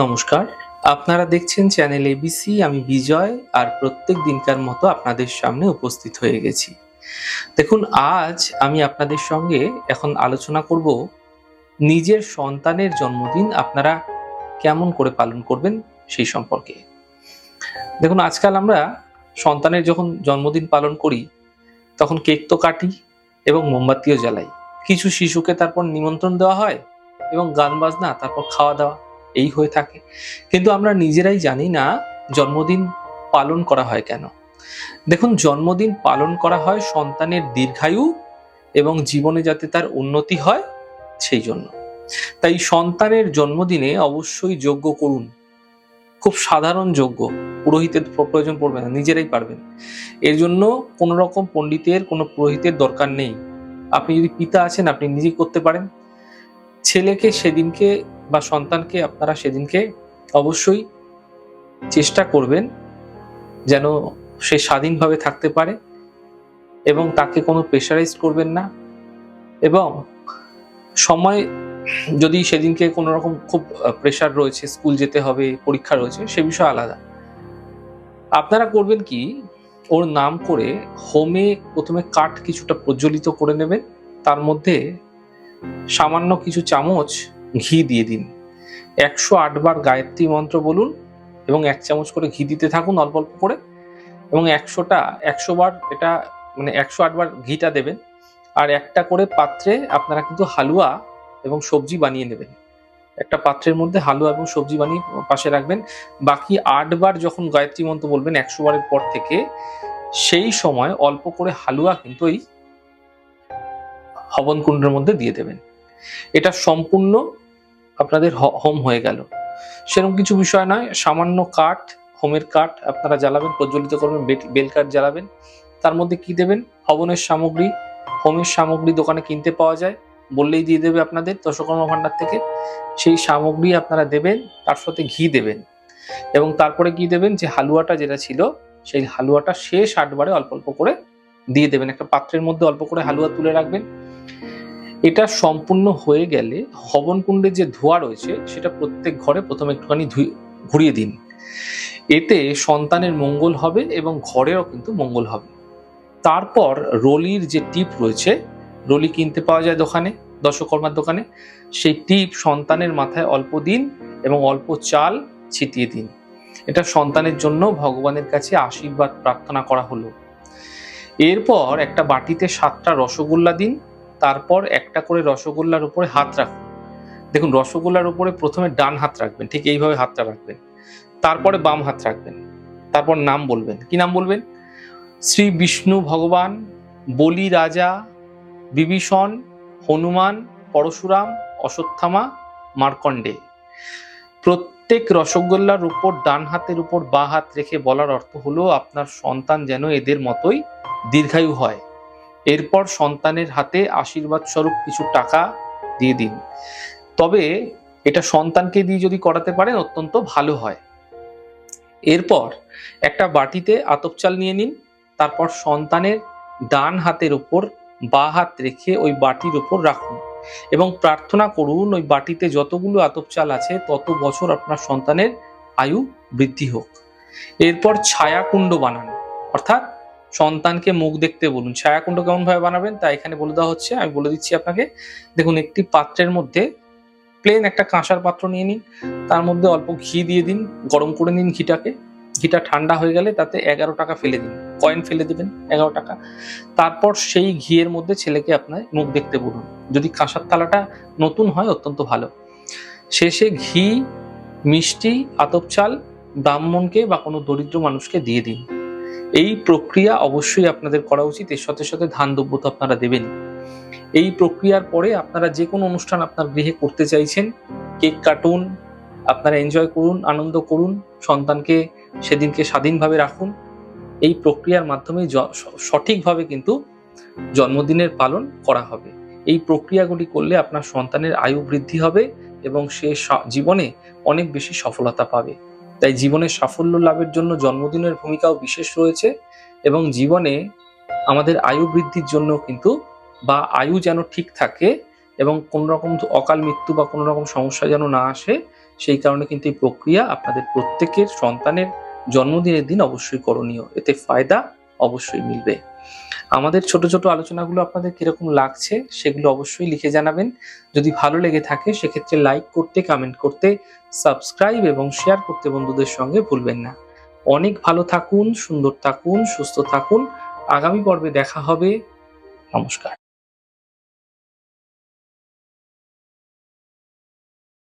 নমস্কার। আপনারা দেখছেন চ্যানেল এবিসি আমি বিজয়, আর প্রত্যেক দিনকার মতো আপনাদের সামনে উপস্থিত হয়ে গেছি। দেখুন, আজ আমি আপনাদের সঙ্গে এখন আলোচনা করব নিজের সন্তানের জন্মদিন আপনারা কেমন করে পালন করবেন সেই সম্পর্কে। দেখুন, আজকাল আমরা সন্তানের যখন জন্মদিন পালন করি, তখন কেক তো কাটি এবং মোমবাতিও জ্বালাই। কিছু শিশুকে তারপর নিমন্ত্রণ দেওয়া হয় এবং গান বাজনা, তারপর খাওয়া দাওয়া। এই হয়ে থাকে। কিন্তু আমরা নিজেরাই জানি না জন্মদিন পালন করা হয় কেন। দেখুন, জন্মদিন পালন করা হয় সন্তানের দীর্ঘায়ু এবং জীবনে যাতে তার উন্নতি হয় সেই জন্য। তাই সন্তানের জন্মদিনে অবশ্যই যোগ্য করুন। খুব সাধারণ যজ্ঞ। পুরোহিতের প্রয়োজন পড়বে না, নিজেরাই পারবেন। এর জন্য কোনো রকম পণ্ডিতের, কোনো পুরোহিতের দরকার নেই। আপনি যদি পিতা আছেন, আপনি নিজেই করতে পারেন। ছেলেকে সেদিনকে বা সন্তানকে আপনারা সেদিনকে অবশ্যই চেষ্টা করবেন যেন সে স্বাধীনভাবে থাকতে পারে এবং তাকে কোনো প্রেশারাইজ করবেন না। এবং সময় যদি সেদিনকে কোনো রকম খুব প্রেশার রয়েছে স্কুল যেতে হবে, পরীক্ষা রয়েছে, সে বিষয় আলাদা। আপনারা করবেন কি, ওর নাম করে হোমে প্রথমে কাঠ কিছুটা প্রজ্বলিত করে নেবেন। তার মধ্যে সামান্য কিছু চামচ ঘি দিয়ে দিন। একশো আটবার গায়ত্রী মন্ত্র বলুন এবং এক চামচ করে ঘি দিতে থাকুন অল্প অল্প করে এবং একশোটা, একশো বার এটা মানে একশো আটবার ঘিটা দেবেন আর একটা করে পাত্রে আপনারা কিন্তু হালুয়া এবং সবজি বানিয়ে নেবেন। একটা পাত্রের মধ্যে হালুয়া এবং সবজি বানিয়ে পাশে রাখবেন। বাকি আটবার যখন গায়ত্রী মন্ত্র বলবেন একশো বারের পর থেকে, সেই সময় অল্প করে হালুয়া কিন্তু এই হবন কুণ্ডের মধ্যে দিয়ে দেবেন। এটা সম্পূর্ণ আপনাদের হোম হয়ে গেল। সেরকম কিছু বিষয় নয়, সামান্য কাঠ, হোমের কাঠ আপনারা জ্বালাবেন, প্রজ্বলিত করবেন বেল কাঠ জ্বালাবেন। তার মধ্যে কি দেবেন? হবনের সামগ্রী, হোমের সামগ্রী দোকানে কিনতে পাওয়া যায়, বললেই দিয়ে দেবে আপনাদের দশকর্মা ভান্ডার থেকে। সেই সামগ্রী আপনারা দেবেন, তার সাথে ঘি দেবেন। এবং তারপরে কি দেবেন? যে হালুয়াটা যেটা ছিল, সেই হালুয়াটা শেষ আটবারে অল্প অল্প করে দিয়ে দেবেন। একটা পাত্রের মধ্যে অল্প করে হালুয়া তুলে রাখবেন। এটা সম্পূর্ণ হয়ে গেলে হবন কুণ্ডের যে ধোঁয়া রয়েছে, সেটা প্রত্যেক ঘরে প্রথমে একটুখানি ঘুরিয়ে দিন। এতে সন্তানের মঙ্গল হবে এবং ঘরেরও কিন্তু মঙ্গল হবে। তারপর রলির যে টিপ রয়েছে, রলি কিনতে পাওয়া যায় দোকানে দশকর্মার দোকানে। সেই টিপ সন্তানের মাথায় অল্প দিন এবং অল্প চাল ছিটিয়ে দিন। এটা সন্তানের জন্য ভগবানের কাছে আশীর্বাদ প্রার্থনা করা হলো। এরপর একটা বাটিতে সাতটা রসগোল্লা দিন, তারপর একটা করে রসগোল্লার উপরে হাত রাখুন। দেখুন, রসগোল্লার উপরে প্রথমে ডান হাত রাখবেন, ঠিক এইভাবে হাতটা রাখবেন। তারপরে বাম হাত রাখবেন। তারপর নাম বলবেন। কি নাম বলবেন? শ্রী বিষ্ণু ভগবান, বলি রাজা, বিভীষণ, হনুমান, পরশুরাম, অশ্বত্থামা, মার্কণ্ডে। প্রত্যেক রসগোল্লার উপর, ডান হাতের উপর বা হাত রেখে বলার অর্থ হলো, আপনার সন্তান যেন এদের মতোই দীর্ঘায়ু হয়। এরপর সন্তানের হাতে আশীর্বাদ স্বরূপ কিছু টাকা দিয়ে দিন। তবে এটা সন্তানকে দিয়ে যদি করাতে পারেন, অত্যন্ত ভালো হয়। এরপর একটা বাটিতে আতপ চাল নিয়ে নিন। তারপর সন্তানের ডান হাতের উপর বা হাত রেখে ওই বাটির উপর রাখুন এবং প্রার্থনা করুন, ওই বাটিতে যতগুলো আতপ চাল আছে, তত বছর আপনার সন্তানের আয়ু বৃদ্ধি হোক। এরপর ছায়াকুণ্ড বানান, অর্থাৎ সন্তানকে মুখ দেখতে বলুন। ছায়াকুণ্ড কেমন ভাবে বানাবেন তা এখানে বলে দেওয়া হচ্ছে। আমি বলে দিচ্ছি আপনাকে, দেখুন একটি পাত্রের মধ্যে প্লেন একটা কাঁসার পাত্র নিয়ে নিন। তার মধ্যে অল্প ঘি দিয়ে দিন, গরম করে নিন ঘিটাকে। ঘিটা ঠান্ডা হয়ে গেলে তাতে এগারো টাকা ফেলে দিন। কয়েন ফেলে দেবেন, এগারো টাকা। তারপর সেই ঘিয়ের মধ্যে ছেলেকে আপনার মুখ দেখতে বলুন। যদি কাঁসার থালাটা নতুন হয়, অত্যন্ত ভালো। শেষে ঘি, মিষ্টি, আতপ চাল, ব্রাহ্মণকে বা কোনো দরিদ্র মানুষকে দিয়ে দিন। এই প্রক্রিয়া অবশ্যই আপনাদের করা উচিত। এর সাথে সাথে ধান দ্রব্য তো আপনারা দেবেন এই প্রক্রিয়ার পরে আপনারা যে কোনো অনুষ্ঠান আপনার গৃহে করতে চাইছেন, কেক কাটুন, আপনারা এনজয় করুন, আনন্দ করুন, সন্তানকে সেদিনকে স্বাধীনভাবে রাখুন। এই প্রক্রিয়ার মাধ্যমে সঠিকভাবে কিন্তু জন্মদিনের পালন করা হবে। এই প্রক্রিয়াগুলি করলে আপনার সন্তানের আয়ু বৃদ্ধি হবে এবং সে জীবনে অনেক বেশি সফলতা পাবে। তাই জীবনের সাফল্য লাভের জন্য জন্মদিনের ভূমিকাও বিশেষ রয়েছে এবং জীবনে আমাদের আয়ু বৃদ্ধির জন্য কিন্তু বা আয়ু যেন ঠিক থাকে এবং কোন রকম অকাল মৃত্যু বা কোনো রকম সমস্যা যেন না আসে, সেই কারণে কিন্তু এই প্রক্রিয়া আপনাদের প্রত্যেকের সন্তানের জন্মদিনের দিন অবশ্যই করণীয়। এতে ফায়দা অবশ্যই মিলবে। আমাদের ছোট ছোট আলোচনাগুলো আপনাদের কীরকম লাগছে সেগুলো অবশ্যই লিখে জানাবেন। যদি ভালো লেগে থাকে সেক্ষেত্রে লাইক করতে কমেন্ট করতে সাবস্ক্রাইব এবং শেয়ার করতে বন্ধুদের সঙ্গে ভুলবেন না। অনেক ভালো থাকুন, সুন্দর থাকুন, সুস্থ থাকুন। আগামী পর্বে দেখা হবে। নমস্কার।